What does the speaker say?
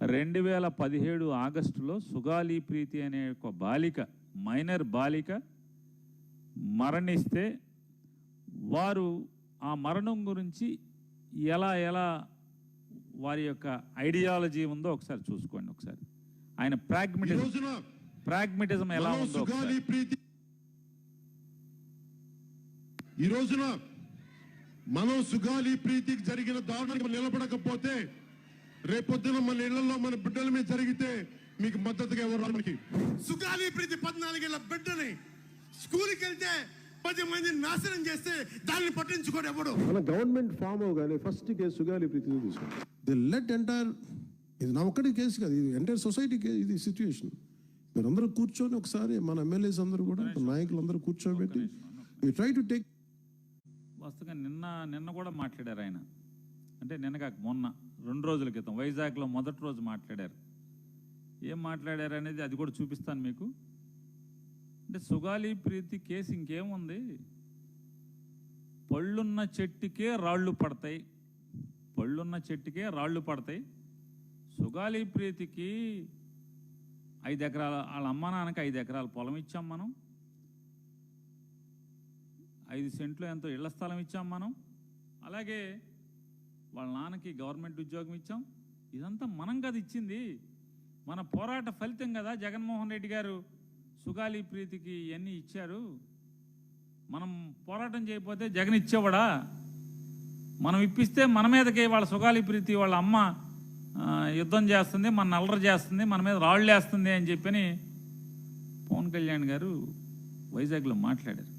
రెండు వేల పదిహేడు ఆగస్టులో సుగాలి ప్రీతి అనే ఒక బాలిక మైనర్ బాలిక మరణిస్తే వారు ఆ మరణం గురించి ఎలా ఎలా వారి యొక్క ఐడియాలజీ ఉందో ఒకసారి చూసుకోండి ఒకసారి ఆయన ప్రాగ్మెటిజం ప్రాగ్మెటిజం ఎలా ఉందో సుగాలి ఒకసారి. ప్రీతి ఈ రోజున మనం సుగాలి ప్రీతికి జరిగిన దారుణానికి నిలబడకపోతే రేపొద్దున మన ఇళ్ళలో మన బిడ్డల మీద జరిగితే మీకు మద్దతుగా ఎవరు మనకి సుగాలి ప్రీతి పద్నాలుగేళ్ళ బిడ్డని స్కూల్కి వెళ్తే పది మంది నాశనం చేస్తే దాన్ని పట్టించుకోడు ఎవడు. మన గవర్నమెంట్ ఫామ్ అవగానే ఫస్ట్ కేసు సుగాలి తీసుకోండి ది లెట్ ఎంటైర్ ఇది నా ఒక్కడి కేసు కాదు ఇది ఎంటైర్ సొసైటీ ఇది సిచ్యువేషన్ మీరందరూ కూర్చొని ఒకసారి మన ఎమ్మెల్యేస్ అందరూ కూడా నాయకులు అందరూ కూర్చోబెట్టి ట్రై టు టేక్ వస్తుగా నిన్న నిన్న కూడా మాట్లాడారు ఆయన. అంటే నిన్న కాక మొన్న రెండు రోజుల క్రితం వైజాగ్లో మొదటి రోజు మాట్లాడారు. ఏం మాట్లాడారు అనేది అది కూడా చూపిస్తాను మీకు. అంటే సుగాలి ప్రీతి కేసు ఇంకేముంది? పళ్ళున్న చెట్టుకే రాళ్ళు పడతాయి. పళ్ళున్న చెట్టుకే రాళ్ళు పడతాయి. సుగాలి ప్రీతికి ఐదు ఎకరాల వాళ్ళ అమ్మ నాన్నకి ఐదు ఎకరాల పొలం ఇచ్చాం మనం. ఐదు సెంట్లు ఎంతో ఇళ్ళ స్థలం ఇచ్చాం మనం. అలాగే వాళ్ళ నాన్నకి గవర్నమెంట్ ఉద్యోగం ఇచ్చాం. ఇదంతా మనం కదా ఇచ్చింది. మన పోరాట ఫలితం కదా జగన్మోహన్ రెడ్డి గారు సుగాలి ప్రీతికి ఇవన్నీ ఇచ్చారు. మనం పోరాటం చేయకపోతే జగన్ ఇచ్చేవాడా? మనం ఇప్పిస్తే మన మీదకి వాళ్ళ సుగాలి ప్రీతి వాళ్ళ అమ్మ యుద్ధం చేస్తుంది మన అల్లరి చేస్తుంది మన మీద రాళ్ళు వేస్తుంది అని చెప్పని పవన్ కళ్యాణ్ గారు వైజాగ్లో మాట్లాడారు.